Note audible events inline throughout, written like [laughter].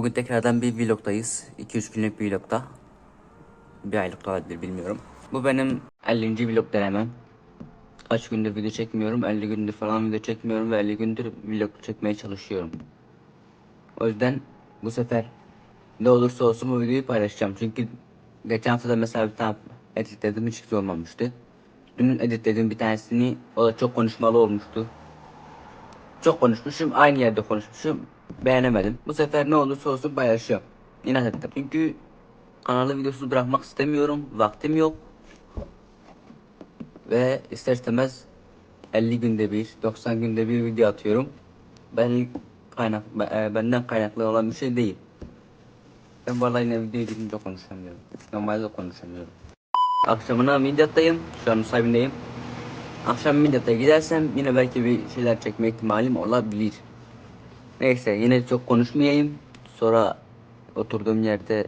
Bugün tekrardan bir vlogdayız. 2-3 günlük bir vlogda. Bir aylık da olabilir bilmiyorum. Bu benim 50. vlog denemem. Kaç gündür video çekmiyorum. 50 gündür falan video çekmiyorum ve 50 gündür vlog çekmeye çalışıyorum. O yüzden bu sefer ne olursa olsun bu videoyu paylaşacağım. Çünkü geçen hafta da mesela bir tane editledim hiç güzel olmamıştı. Dün editlediğim bir tanesini o da çok konuşmalı olmuştu. Çok konuşmuşum, aynı yerde konuşmuşum. Beğenemedim. Bu sefer ne olursa olsun paylaşıyorum. İnat ettim. Çünkü kanalı videosuz bırakmak istemiyorum. Vaktim yok. Ve ister istemez 50 günde bir, 90 günde bir video atıyorum. Ben kaynak, e, benden kaynaklı olan bir şey değil. Ben vallahi yine videoyu dinleyince konuşamıyorum. Normalde de konuşamıyorum. Akşamına Midyat'tayım. Şu an Nusaybin'deyim. Akşam Midyat'a gidersem yine belki bir şeyler çekme ihtimalim olabilir. Neyse yine çok konuşmayayım. Sonra oturduğum yerde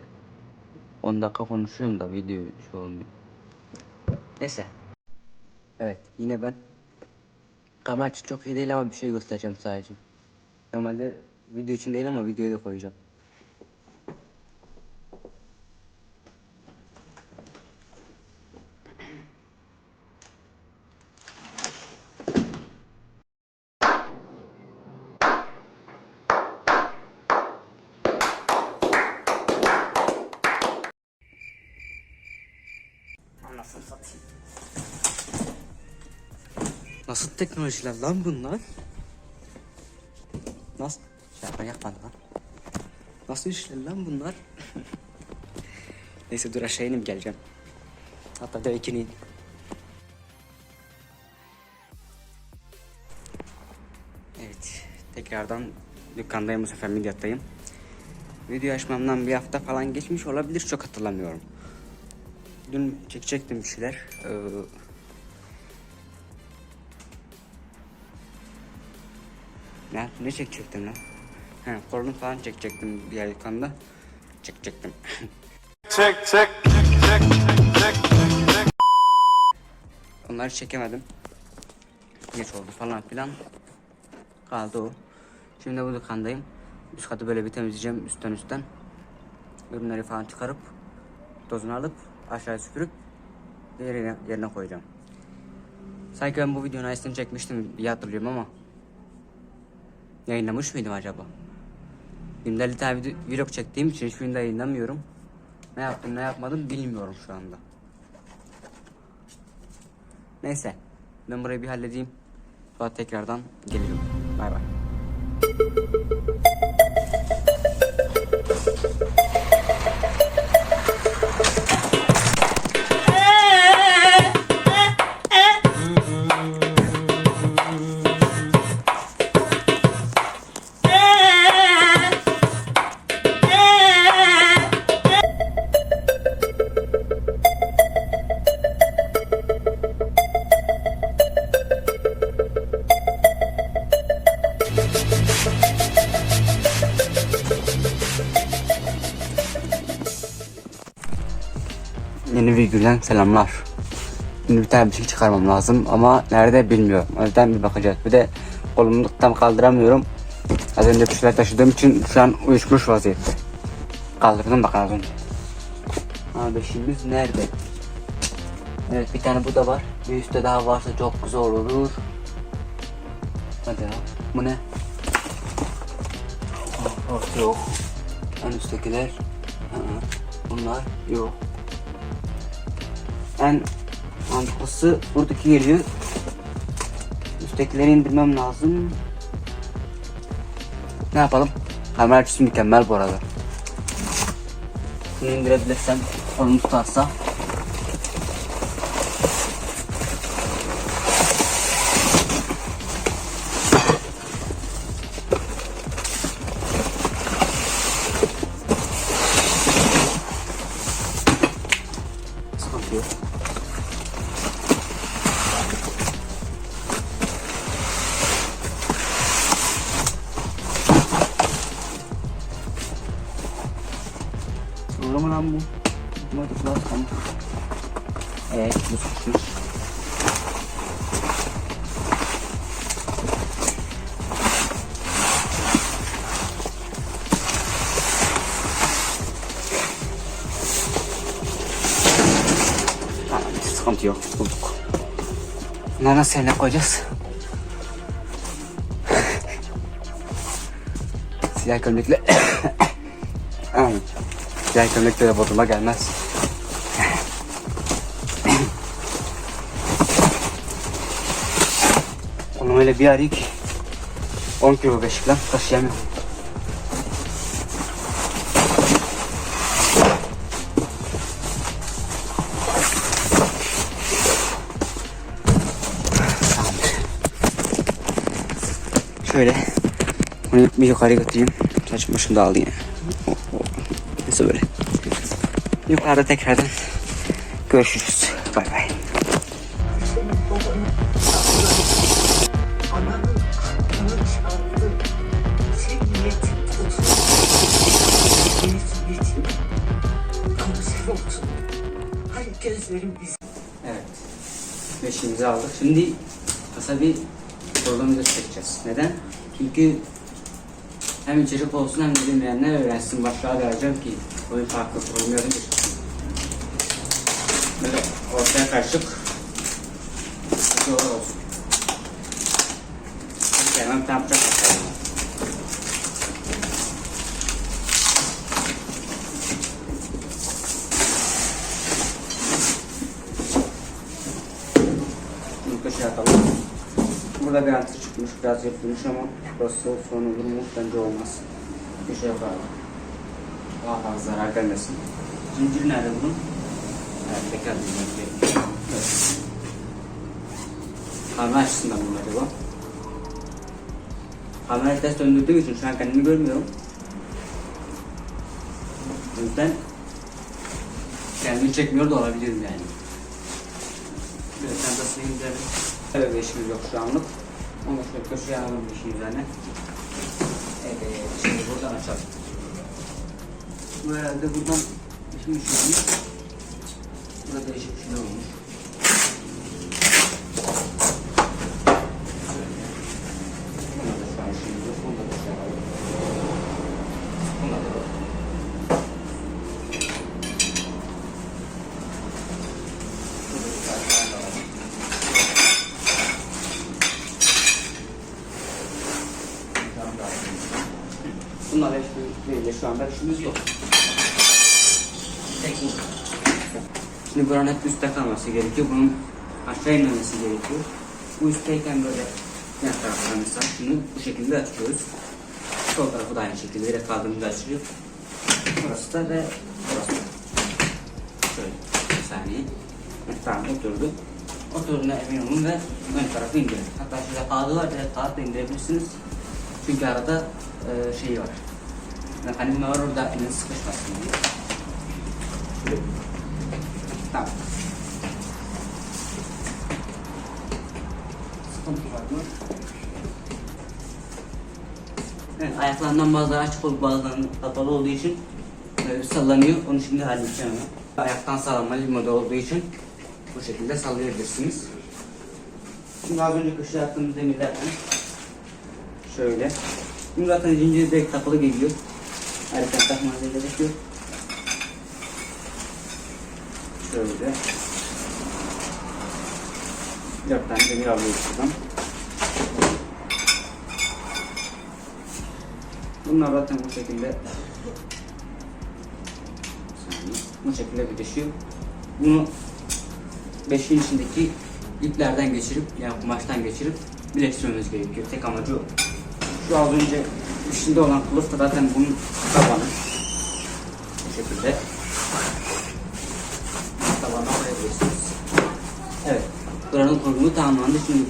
10 dakika konuşuyorum da video şu olmuyor. Neyse. Evet yine ben. Kamera çok iyi değil ama bir şey göstereceğim sadece. Normalde video için değil ama videoya da koyacağım. Nasıl teknolojiler lan bunlar? Nasıl? Şey yapma lan. Nasıl işler lan bunlar? [laughs] Neyse dur aşağı inip geleceğim. Hatta direkt ineyim. Evet. Tekrardan dükkandayım bu sefer Midyat'tayım. Video açmamdan bir hafta falan geçmiş olabilir çok hatırlamıyorum. Dün çekecektim bir şeyler. Ee, ne, ne çekecektim lan? He, kolunu falan çekecektim bir yukarıda. Çekecektim. [laughs] Check, check, check, check, check. Onları çekemedim. Geç oldu falan filan. Kaldı o. Şimdi bu dükkandayım. Üst katı böyle bir temizleyeceğim üstten üstten. Ürünleri falan çıkarıp tozunu alıp aşağı süpürüp yerine, yerine koyacağım. Sanki ben bu videonun aynısını çekmiştim diye hatırlıyorum ama yayınlamış mıydım acaba? 50 tane video- vlog çektiğim için hiçbirini de yayınlamıyorum. Ne yaptım ne yapmadım bilmiyorum şu anda. Neyse. Ben burayı bir halledeyim. Sonra tekrardan gelirim. Bay bay. Günden selamlar. Şimdi bir tane bir şey çıkarmam lazım ama nerede bilmiyorum. O yüzden bir bakacağız. Bir de kolumu tam kaldıramıyorum. Az önce bir şeyler taşıdığım için şu an uyuşmuş vaziyette. Kaldırdım bak az önce. Ha beşimiz nerede? Evet bir tane bu da var. Bir üstte daha varsa çok güzel olur. Hadi ya. Bu ne? Oh, yok. En üsttekiler. Ha, bunlar yok. En mantıklısı buradaki geliyor. Üsttekileri indirmem lazım. Ne yapalım? Kamera açısı mükemmel bu arada. Bunu indirebilirsem, kolum tutarsa. Sıkıntı yok. Bulduk. Bunları nasıl yerine koyacağız? [laughs] Siyah gömlekle... [coughs] Siyah gömlekle de bodruma gelmez. [coughs] Onu öyle bir arayayım ki 10 kilo beşikten taşıyamıyorum. Şöyle bunu bir yukarı götüreyim. Saçım başım dağıldı yine. Oh, oh. Böyle. Yukarıda tekrardan görüşürüz. Bay bay. Evet. Beşimizi aldık. Şimdi kısa bir programı göstereceğiz. Neden? Çünkü hem içerik olsun hem de bilmeyenler öğrensin. Başlığa vereceğim ki oyun farklı kurulmuyor değil. Böyle ortaya karışık bir olsun. Hemen tam çok atalım. Bunu köşeye atalım. Burada bir antı çıkmış, biraz yapılmış ama burası son olur mu? Bence olmaz. Köşeye koyalım. Daha fazla zarar gelmesin. Zincir nerede bunun? Evet, tekrar bulmak gerekiyor. Evet. Kamera açısından mı acaba? Kamerayı ters döndürdüğüm için şu an kendimi görmüyorum. O yüzden kendimi çekmiyor da olabilirim yani. Böyle çantasını indirelim. Evet bir yok şu anlık. Onu şöyle köşeye alalım bir işin üzerine. Evet şimdi buradan açalım. Bu herhalde buradan şimdi şu Burada değişik bir şey olmuş. Buna da şu an işimiz yok. Bunu da köşeye alalım. Buna da bak. Burada bir tane daha alalım. Bunlar hiçbiriyle şu anda işimiz yok. Teknik. Şimdi buranın hep üstte kalması gerekiyor. Bunun aşağı inmemesi gerekiyor. Bu üstteyken böyle yan taraftan mesela şunu bu şekilde açıyoruz. Sol tarafı da aynı şekilde direkt kaldığımızda açılıyor. Burası da ve burası da. Şöyle bir saniye. Evet, tamam oturdu. Oturduğuna emin olun ve ön tarafı indirin. Hatta şurada kağıdı var, direkt kağıt da indirebilirsiniz. Çünkü arada e, şey var. Mekanizma var orada eliniz sıkışmasın diye. Tamam. Sıkıntı var mı? Evet, ayaklarından bazıları açık olup bazılarının kapalı olduğu için e, sallanıyor. Onu şimdi halledeceğim. Ayaktan sallanmalı bir model olduğu için bu şekilde sallayabilirsiniz. Şimdi az önce köşeye attığımız demirlerden şöyle. Şimdi zaten zincir direkt takılı geliyor. Takmanıza gerek yok. Şöyle. Dört tane demir alıyoruz şuradan. Bunlar zaten bu şekilde bu şekilde birleşiyor. Bunu beşin içindeki iplerden geçirip yani kumaştan geçirip birleştirmemiz gerekiyor. Tek amacı o. Şu az önce içinde olan kılıf da zaten bunun tabanı. Bu şekilde. Tabanına koyabilirsiniz. Evet. Buranın kurulumu tamamlandı. Şimdi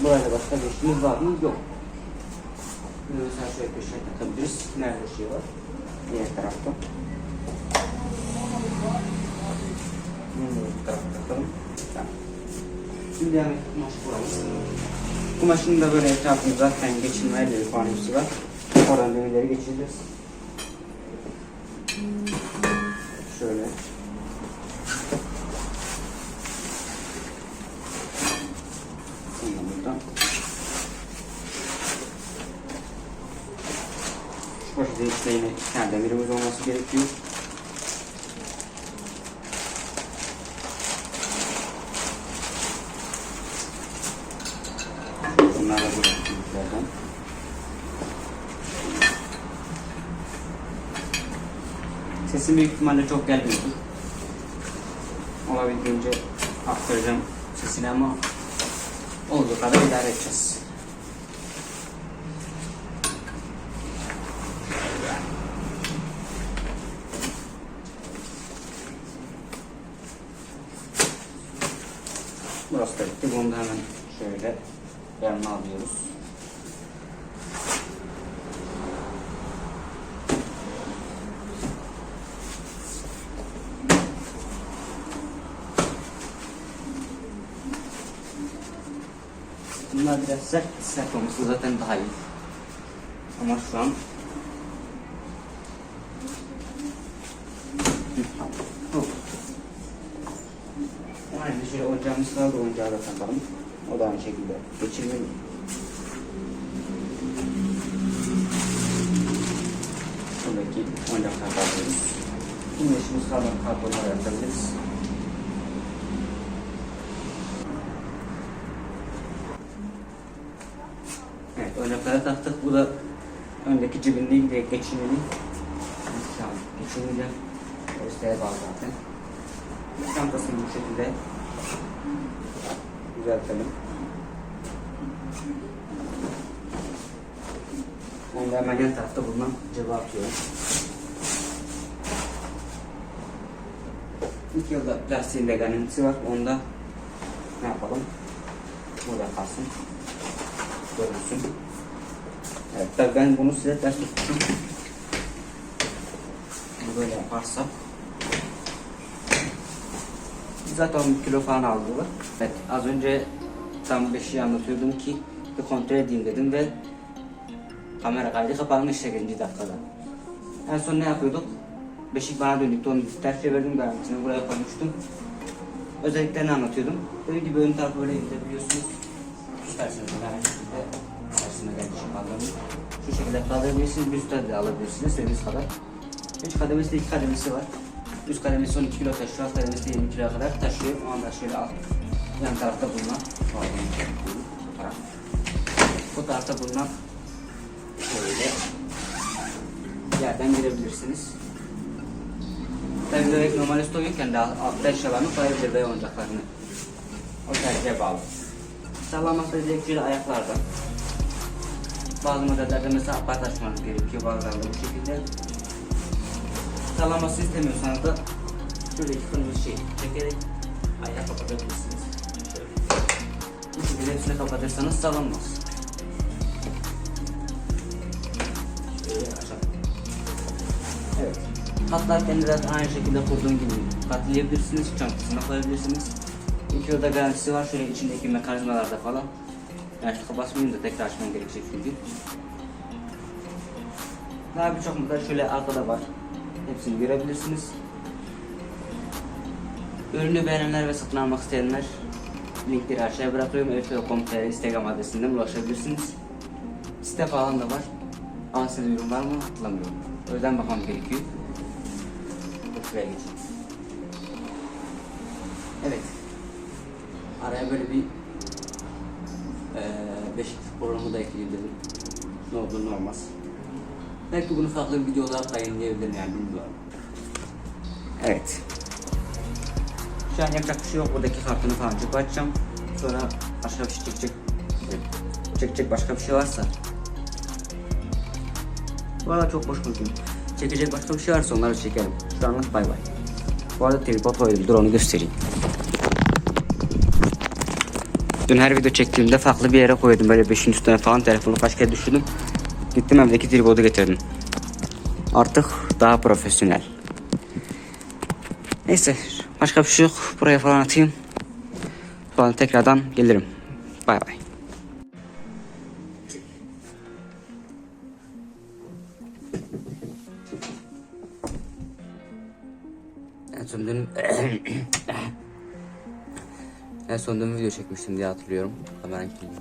burada başka bir işimiz var mı? Yok. Bunu mesela şöyle köşeye takabiliriz. Nerede şey var? Diğer tarafta. Bu tarafa takalım. Şimdi yani kumaş buramız. Kumaşın da böyle etrafında zaten geçirme bir fanusu var. Oradan düğmeleri geçireceğiz. Şöyle. Buradan. Şu başta işte yine iki tane demirimiz olması gerekiyor. Bunlar da bu Sesim büyük ihtimalle çok gelmiyordur. Olabildiğince aktaracağım sesini ama olduğu kadar idare edeceğiz. Burası da bitti. Bunu da hemen şöyle yanına alıyoruz. Bunlar biraz sert, sert olması zaten daha iyi. Ama şu an. Oh. Yani şöyle oyuncağımız kaldı, oyuncağı da takalım. O da aynı şekilde geçirmeli. Şuradaki oyuncaklar takıyoruz. Şimdi işimiz kalan kartonları atabiliriz. Oyuncaklara taktık. Bu da öndeki cebinde direkt geçirmeli. Tamam, geçirmeli. Üsteye bağlı zaten. Çantasını bu şekilde düzeltelim. Onu da hemen yan tarafta bulunan cebe atıyorum. İlk yılda plastiğinde garantisi var. Onda ne yapalım? Burada kalsın. Görünsün. Evet tabii ben bunu size ters tuttum. Bunu böyle yaparsak Zaten 10 kilo falan aldılar. Evet az önce tam bir şey anlatıyordum ki bir kontrol edeyim dedim ve kamera kaydı kapanmış 8. dakikada. En son ne yapıyorduk? Beşik bana döndüktü onu ters çevirdim garantisini buraya koymuştum. Özelliklerini anlatıyordum. Dediğim gibi ön tarafı böyle gidebiliyorsunuz. Tutarsanız yani tersine gelmiş kaldırmış. Şu şekilde kaldırabilirsiniz, bir üstte de alabilirsiniz istediğiniz kadar. 3 kademesi de 2 kademesi var. Üst kademesi 12 kilo taşıyor, alt kademesi de 20 kiloya kadar taşıyor. O anda şöyle alt, yan tarafta bulunan, bu taraf. Bu tarafta bulunan şöyle yerden girebilirsiniz. Tabii bebek normal üstü uyurken de altta eşyalarını koyabilir ve oyuncaklarını. O tercihe bağlı. Sağlaması da direkt şöyle ayaklarda. Bazı modellerde mesela apart açmanız gerekiyor, bazılarında bu şekilde. Sağlaması istemiyorsanız da şöyle iki kırmızı şey çekerek ayağı kapatabilirsiniz. Şöyle. Bu şekilde hepsini kapatırsanız açalım. Evet. Katlarken zaten aynı şekilde kurduğun gibi katlayabilirsiniz, çantasına koyabilirsiniz. İki yılda garantisi var şöyle içindeki mekanizmalarda falan. Yani basmayayım da tekrar açmam gerekecek çünkü. Daha birçok model şöyle arkada var. Hepsini görebilirsiniz. Ürünü beğenenler ve satın almak isteyenler linkleri aşağıya bırakıyorum. Elfeo.com.tr Instagram adresinden ulaşabilirsiniz. Site falan da var. Ama ürün var mı hatırlamıyorum. O yüzden bakmam gerekiyor. Şuraya geçeyim. Evet. Araya böyle bir eee Beşiktaş programı da ekleyeyim dedim. Ne olur ne olmaz. Belki bunu farklı bir video olarak da yayınlayabilirim yani bilmiyorum. Evet. Şu an yapacak bir şey yok. Buradaki kartını falan açacağım. Sonra başka bir şey çekecek. Çekecek başka bir şey varsa. Arada çok boş konuşuyorum. Çekecek başka bir şey varsa onları çekerim. Şu anlık bay bay. Bu arada tripod koydum. Dur onu göstereyim. Dün her video çektiğimde farklı bir yere koydum. Böyle 5'in üstüne falan telefonu kaç kere düşürdüm. Gittim evdeki tripodu getirdim. Artık daha profesyonel. Neyse başka bir şey yok. Buraya falan atayım. Sonra tekrardan gelirim. Bay bay. Son dün [clears throat] en son dün video çekmiştim diye hatırlıyorum. Hemen kiliyim.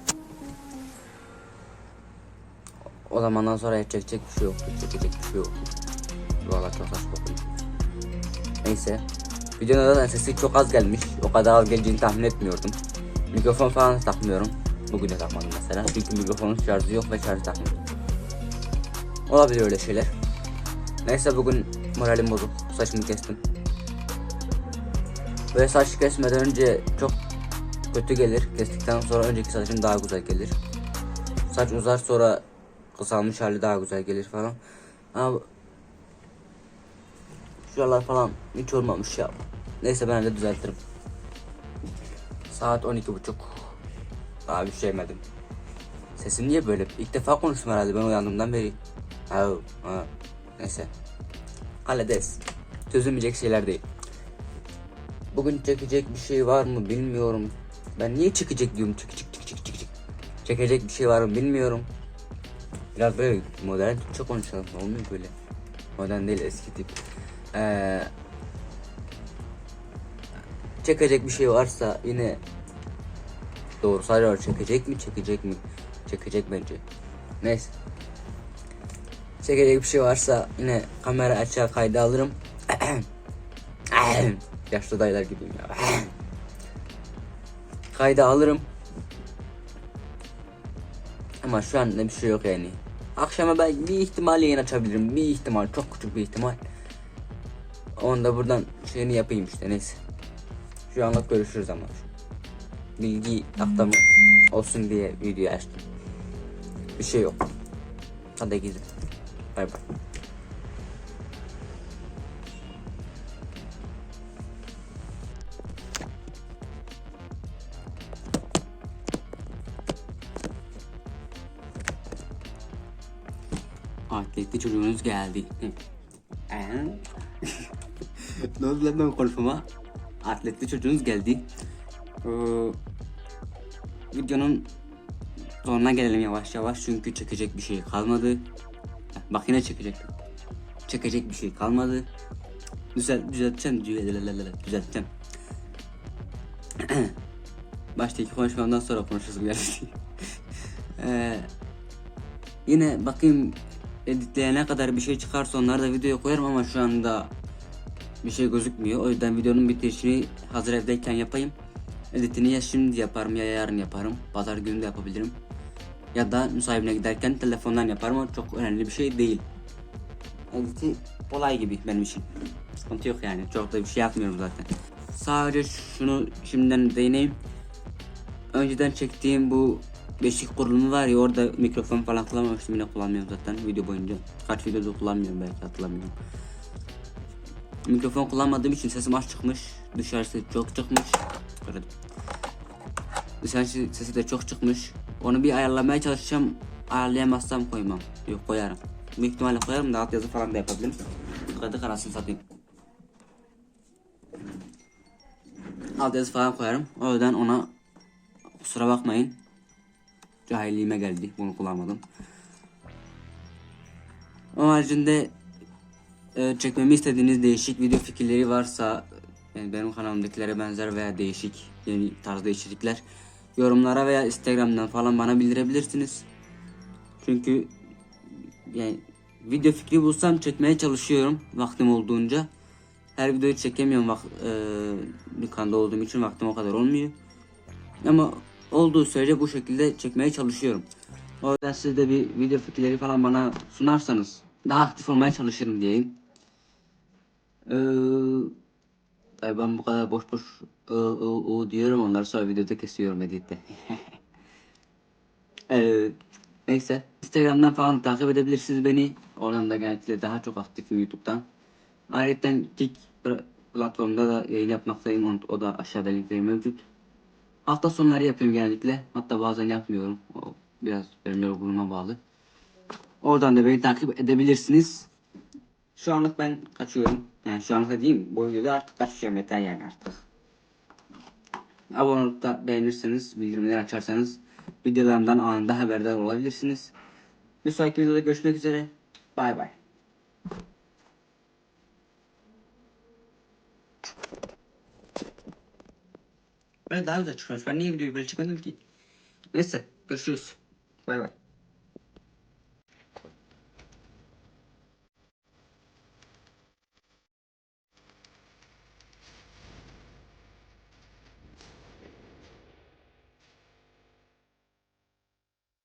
O zamandan sonra hiç çekecek bir şey yok. Çekecek bir şey yok. Valla çok saçma. Neyse. Videonun zaten sesi çok az gelmiş. O kadar az geleceğini tahmin etmiyordum. Mikrofon falan takmıyorum. Bugün de takmadım mesela. Çünkü mikrofonun şarjı yok ve şarj takmıyorum. Olabilir öyle şeyler. Neyse bugün moralim bozuk. Saçımı kestim. Böyle saç kesmeden önce çok kötü gelir. Kestikten sonra önceki saçın daha güzel gelir. Saç uzar sonra kısalmış hali daha güzel gelir falan. Ama şuralar falan hiç olmamış ya. Neyse ben de düzeltirim. Saat 12.30. Daha bir şey yemedim. Sesim niye böyle? İlk defa konuştum herhalde ben uyandığımdan beri. Ha, ha. Neyse. Hallederiz. Çözülmeyecek şeyler değil. Bugün çekecek bir şey var mı bilmiyorum. Ben niye çekecek diyorum çek çek çek çek çek çek. Çekecek bir şey var mı bilmiyorum. Biraz böyle modern Türkçe konuşalım. Olmuyor böyle. Modern değil eski tip. Ee, çekecek bir şey varsa yine doğru sarıyor çekecek mi çekecek mi çekecek bence neyse çekecek bir şey varsa yine kamera açığa kayda alırım [clears throat] yaşlı dayılar gibiyim ya [clears throat] kayda alırım ama şu anda bir şey yok yani akşama ben bir ihtimal yayın açabilirim bir ihtimal çok küçük bir ihtimal onu da buradan şeyini yapayım işte neyse şu anlık görüşürüz ama bilgi aktamı olsun diye video açtım. Bir şey yok. Hadi gidin. Bay bay. Atletli çocuğunuz geldi. [laughs] Ne oldu lan ben konuşmama? Atletli çocuğunuz geldi. Ee, videonun sonuna gelelim yavaş yavaş çünkü çekecek bir şey kalmadı. Bak yine çekecek. Çekecek bir şey kalmadı. Düzel, düzelteceğim, düzelteceğim. [clears throat] Baştaki konuşmamdan sonra konuşuruz bir [laughs] ee, Yine bakayım editleyene kadar bir şey çıkarsa onları da videoya koyarım ama şu anda bir şey gözükmüyor. O yüzden videonun bitişini hazır evdeyken yapayım. Editini ya şimdi yaparım ya yarın yaparım. Pazar günü de yapabilirim. Ya da müsahibine giderken telefondan yaparım ama çok önemli bir şey değil. Editi kolay gibi benim için. Sıkıntı yok yani. Çok da bir şey yapmıyorum zaten. Sadece şunu şimdiden değineyim. Önceden çektiğim bu beşik kurulumu var ya orada mikrofon falan kullanmamıştım yine kullanmıyorum zaten video boyunca. Kaç videoda kullanmıyorum belki hatırlamıyorum. Mikrofon kullanmadığım için sesim az çıkmış. Dışarısı çok çıkmış. Gördüm. Dışarısı sesi de çok çıkmış. Onu bir ayarlamaya çalışacağım. Ayarlayamazsam koymam. Yok koyarım. Büyük ihtimalle koyarım da alt yazı falan da yapabilirim. Kadı karasını satayım. Alt yazı falan koyarım. O yüzden ona kusura bakmayın. Cahilliğime geldi. Bunu kullanmadım. Onun haricinde e, çekmemi istediğiniz değişik video fikirleri varsa yani benim kanalımdakilere benzer veya değişik yeni tarzda içerikler yorumlara veya instagramdan falan bana bildirebilirsiniz. Çünkü yani video fikri bulsam çekmeye çalışıyorum vaktim olduğunca. Her videoyu çekemiyorum vak e, dükkanda olduğum için vaktim o kadar olmuyor. Ama olduğu sürece bu şekilde çekmeye çalışıyorum. O yüzden siz de bir video fikirleri falan bana sunarsanız daha aktif olmaya çalışırım diyeyim. Ee, ben bu kadar boş boş ı, ı, ı diyorum onları sonra videoda kesiyorum editte. [laughs] ee, neyse. Instagram'dan falan takip edebilirsiniz beni. Oradan da genellikle daha çok aktifim YouTube'dan. Ayrıca Kick platformda da yayın yapmaktayım. O da aşağıda linkleri mevcut. Hafta sonları yapıyorum genellikle. Hatta bazen yapmıyorum. O biraz benim yorgunluğuma bağlı. Oradan da beni takip edebilirsiniz. Şu anlık ben kaçıyorum. Yani şu anlık da diyeyim. Bu videoda artık kaçıyorum yeter yani artık. Abone olup da beğenirseniz, bildirimleri açarsanız videolarımdan anında haberdar olabilirsiniz. Bir sonraki videoda görüşmek üzere. Bay bay. Ben daha güzel çıkmış. Ben niye videoyu böyle çekmedim ki? Neyse görüşürüz. Bay bay.